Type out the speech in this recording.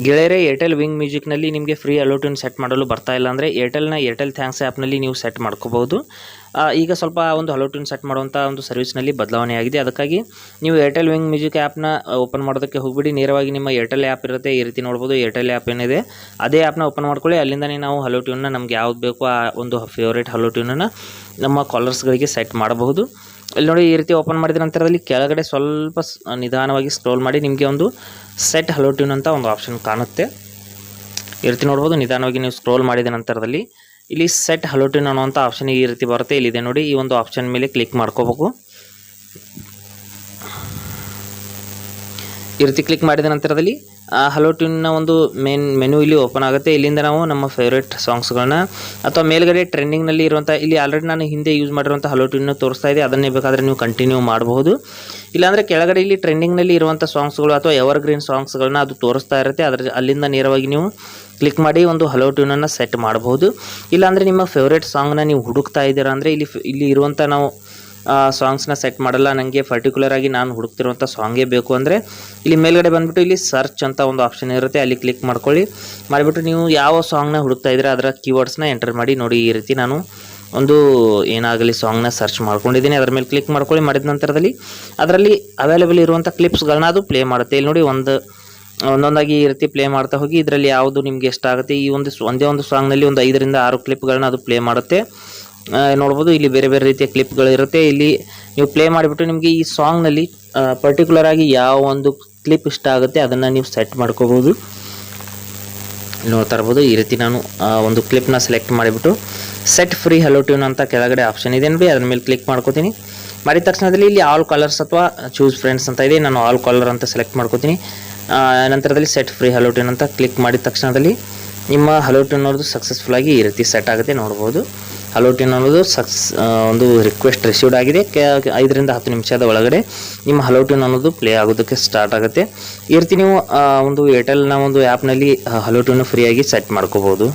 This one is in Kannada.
ಗೆಳೆಯರೆ ಏರ್ಟೆಲ್ ವಿಂಗ್ ಮ್ಯೂಸಿಕ್ನಲ್ಲಿ ನಿಮಗೆ ಫ್ರೀ ಅಲೋಟನ್ ಸೆಟ್ ಮಾಡಲು ಬರ್ತಾ ಇಲ್ಲ ಅಂದರೆ ಏರ್ಟೆಲ್ನ ಏರ್ಟೆಲ್ ಥ್ಯಾಂಕ್ಸ್ ಆ್ಯಪ್ನಲ್ಲಿ ನೀವು ಸೆಟ್ ಮಾಡ್ಕೋಬೋದು ಆ, ಈಗ ಸ್ವಲ್ಪ ಒಂದು ಹಲೋ ಟ್ಯೂನ್ ಸೆಟ್ ಮಾಡುವಂಥ ಒಂದು ಸರ್ವಿಸ್ನಲ್ಲಿ ಬದಲಾವಣೆ ಆಗಿದೆ. ಅದಕ್ಕಾಗಿ ನೀವು ಏರ್ಟೆಲ್ ವಿಂಗ್ ಮ್ಯೂಸಿಕ್ ಆ್ಯಪ್ನ ಓಪನ್ ಮಾಡೋದಕ್ಕೆ ಹೋಗ್ಬಿಡಿ. ನೇರವಾಗಿ ನಿಮ್ಮ ಏರ್ಟೆಲ್ ಆ್ಯಪ್ ಇರುತ್ತೆ. ಈ ರೀತಿ ನೋಡ್ಬೋದು ಏರ್ಟೆಲ್ ಆ್ಯಪ್ ಏನಿದೆ. ಅದೇ ಆ್ಯಪ್ನ ಓಪನ್ ಮಾಡ್ಕೊಳ್ಳಿ. ಅಲ್ಲಿಂದನೇ ನಾವು ಹಲೋ ಟ್ಯೂನ್ನ ನಮ್ಗೆ ಯಾವ್ದು ಬೇಕೋ ಆ ಒಂದು ಫೇವ್ರೇಟ್ ಹಲೋ ಟ್ಯೂನನ್ನು ನಮ್ಮ ಕಾಲರ್ಸ್ಗಳಿಗೆ ಸೆಟ್ ಮಾಡಬಹುದು. ಇಲ್ಲಿ ನೋಡಿ ಈ ರೀತಿ ಓಪನ್ ಮಾಡಿದ ನಂತರದಲ್ಲಿ ಕೆಳಗಡೆ ಸ್ವಲ್ಪ ನಿಧಾನವಾಗಿ ಸ್ಕ್ರೋಲ್ ಮಾಡಿ ನಿಮಗೆ ಒಂದು ಸೆಟ್ ಹಲೋ ಟ್ಯೂನ್ ಅಂತ ಒಂದು ಆಪ್ಷನ್ ಕಾಣುತ್ತೆ. ಈ ರೀತಿ ನೋಡ್ಬೋದು. ನಿಧಾನವಾಗಿ ನೀವು ಸ್ಕ್ರೋಲ್ ಮಾಡಿದ ನಂತರದಲ್ಲಿ ಇಲ್ಲಿ ಸೆಟ್ ಹಲೋ ಟ್ಯೂನ್ ಅನ್ನುವಂಥ ಆಪ್ಷನ್ ಈ ರೀತಿ ಬರುತ್ತೆ. ಇಲ್ಲಿದೆ ನೋಡಿ, ಈ ಒಂದು ಆಪ್ಷನ್ ಮೇಲೆ ಕ್ಲಿಕ್ ಮಾಡ್ಕೋಬೇಕು. ಈ ರೀತಿ ಕ್ಲಿಕ್ ಮಾಡಿದ ನಂತರದಲ್ಲಿ ಹಲೋ ಟ್ಯೂನ್ನ ಒಂದು ಮೇನ್ ಮೆನು ಇಲ್ಲಿ ಓಪನ್ ಆಗುತ್ತೆ. ಇಲ್ಲಿಂದ ನಾವು ನಮ್ಮ ಫೇವ್ರೇಟ್ ಸಾಂಗ್ಸ್ಗಳನ್ನ ಅಥವಾ ಮೇಲ್ಗಡೆ ಟ್ರೆಂಡಿಂಗ್ನಲ್ಲಿ ಇರುವಂಥ ಇಲ್ಲಿ ಆಲ್ರೆಡಿ ನಾನು ಹಿಂದೆ ಯೂಸ್ ಮಾಡಿರುವಂಥ ಹಲೋ ಟ್ಯೂನ್ನ ತೋರಿಸ್ತಾ ಇದೆ ಅದನ್ನೇ ಬೇಕಾದರೆ ನೀವು ಕಂಟಿನ್ಯೂ ಮಾಡಬಹುದು. ಇಲ್ಲಾಂದರೆ ಕೆಳಗಡೆ ಇಲ್ಲಿ ಟ್ರೆಂಡಿಂಗ್ನಲ್ಲಿ ಇರುವಂಥ ಸಾಂಗ್ಸ್ಗಳು ಅಥವಾ ಎವರ್ ಗ್ರೀನ್ ಸಾಂಗ್ಸ್ಗಳನ್ನ ಅದು ತೋರಿಸ್ತಾ ಇರುತ್ತೆ. ಅದರ ಅಲ್ಲಿಂದ ನೇರವಾಗಿ ನೀವು ಕ್ಲಿಕ್ ಮಾಡಿ ಒಂದು ಹಲೋ ಟ್ಯೂನನ್ನು ಸೆಟ್ ಮಾಡಬಹುದು. ಇಲ್ಲಾಂದರೆ ನಿಮ್ಮ ಫೇವ್ರೇಟ್ ಸಾಂಗ್ನ ನೀವು ಹುಡುಕ್ತಾ ಇದ್ದೀರಾ ಅಂದರೆ ಇಲ್ಲಿ ಇಲ್ಲಿ ಇರುವಂಥ ನಾವು ಸಾಂಗ್ಸ್ನ ಸೆಟ್ ಮಾಡಲ್ಲ. ನನಗೆ ಪರ್ಟಿಕ್ಯುಲರ್ ಆಗಿ ನಾನು ಹುಡುಕ್ತಿರುವಂಥ ಸಾಂಗೇ ಬೇಕು ಅಂದರೆ ಇಲ್ಲಿ ಮೇಲ್ಗಡೆ ಬಂದುಬಿಟ್ಟು ಇಲ್ಲಿ ಸರ್ಚ್ ಅಂತ ಒಂದು ಆಪ್ಷನ್ ಇರುತ್ತೆ. ಅಲ್ಲಿ ಕ್ಲಿಕ್ ಮಾಡ್ಕೊಳ್ಳಿ. ಮಾಡಿಬಿಟ್ಟು ನೀವು ಯಾವ ಸಾಂಗ್ನ ಹುಡುಕ್ತಾ ಇದ್ದೀರಾ, ಅದರ ಕೀವರ್ಡ್ಸ್ನ ಎಂಟರ್ ಮಾಡಿ ನೋಡಿ. ಈ ರೀತಿ ನಾನು ಒಂದು ಏನಾಗಲಿ ಸಾಂಗ್ನ ಸರ್ಚ್ ಮಾಡ್ಕೊಂಡಿದ್ದೀನಿ. ಅದರ ಮೇಲೆ ಕ್ಲಿಕ್ ಮಾಡ್ಕೊಳ್ಳಿ. ಮಾಡಿದ ನಂತರದಲ್ಲಿ ಅದರಲ್ಲಿ ಅವೈಲೇಬಲ್ ಇರುವಂಥ ಕ್ಲಿಪ್ಸ್ಗಳನ್ನ ಅದು ಪ್ಲೇ ಮಾಡುತ್ತೆ. ಇಲ್ಲಿ ನೋಡಿ ಒಂದು, ಒಂದೊಂದಾಗಿ ಈ ರೀತಿ ಪ್ಲೇ ಮಾಡ್ತಾ ಹೋಗಿ. ಇದರಲ್ಲಿ ಯಾವುದು ನಿಮಗೆ ಇಷ್ಟ ಆಗುತ್ತೆ? ಈ ಒಂದು, ಒಂದೇ ಒಂದು ಸಾಂಗ್ನಲ್ಲಿ ಒಂದು ಐದರಿಂದ ಆರು ಕ್ಲಿಪ್ಗಳನ್ನ ಅದು ಪ್ಲೇ ಮಾಡುತ್ತೆ. ನೋಡ್ಬೋದು, ಇಲ್ಲಿ ಬೇರೆ ಬೇರೆ ರೀತಿಯ ಕ್ಲಿಪ್ಗಳು ಇರುತ್ತೆ. ಇಲ್ಲಿ ನೀವು ಪ್ಲೇ ಮಾಡಿಬಿಟ್ಟು ನಿಮಗೆ ಈ ಸಾಂಗ್ನಲ್ಲಿ ಪರ್ಟಿಕ್ಯುಲರ್ ಆಗಿ ಯಾವ ಒಂದು ಕ್ಲಿಪ್ ಇಷ್ಟ ಆಗುತ್ತೆ, ಅದನ್ನು ನೀವು ಸೆಟ್ ಮಾಡ್ಕೋಬೋದು. ನೋಡ್ತಾ ಇರ್ಬೋದು, ಈ ರೀತಿ ನಾನು ಒಂದು ಕ್ಲಿಪ್ನ ಸೆಲೆಕ್ಟ್ ಮಾಡಿಬಿಟ್ಟು ಸೆಟ್ ಫ್ರೀ ಹಲೋ ಟ್ಯೂನ್ ಅಂತ ಕೆಳಗಡೆ ಆಪ್ಷನ್ ಇದೆ ಬಿ ಅದ್ರ ಮೇಲೆ ಕ್ಲಿಕ್ ಮಾಡ್ಕೋತೀನಿ. ಮಾಡಿದ ತಕ್ಷಣದಲ್ಲಿ ಇಲ್ಲಿ ಆಲ್ ಕಲರ್ಸ್ ಅಥವಾ ಚೂಸ್ ಫ್ರೆಂಡ್ಸ್ ಅಂತ ಇದೆ, ನಾನು ಆಲ್ ಕಲರ್ ಅಂತ ಸೆಲೆಕ್ಟ್ ಮಾಡ್ಕೋತೀನಿ. ನಂತರದಲ್ಲಿ ಸೆಟ್ ಫ್ರೀ ಹಲೋ ಟ್ಯೂನ್ ಅಂತ ಕ್ಲಿಕ್ ಮಾಡಿದ ತಕ್ಷಣದಲ್ಲಿ ನಿಮ್ಮ ಹಲೋ ಟ್ಯೂನ್ ಅವ್ರದ್ದು ಸಕ್ಸಸ್ಫುಲ್ ಆಗಿ ಈ ರೀತಿ ಸೆಟ್ ಆಗುತ್ತೆ, ನೋಡ್ಬೋದು. ಹಲೋ ಟ್ಯೂನ್ ಅನ್ನೋದು ಸಕ್ಸ್ ಒಂದು ರಿಕ್ವೆಸ್ಟ್ ರಿಸೀವ್ಡ್ ಆಗಿದೆ. ಐದರಿಂದ ಹತ್ತು ನಿಮಿಷದ ಒಳಗಡೆ ನಿಮ್ಮ ಹಲೋ ಟ್ಯೂನ್ ಅನ್ನೋದು ಪ್ಲೇ ಆಗೋದಕ್ಕೆ ಸ್ಟಾರ್ಟ್ ಆಗುತ್ತೆ. ಈ ರೀತಿ ನೀವು ಒಂದು ಏರ್ಟೆಲ್ನ ಒಂದು ಆ್ಯಪ್ನಲ್ಲಿ ಹಲೋಟಿನ ಫ್ರೀಯಾಗಿ ಸೆಟ್ ಮಾಡ್ಕೋಬೋದು.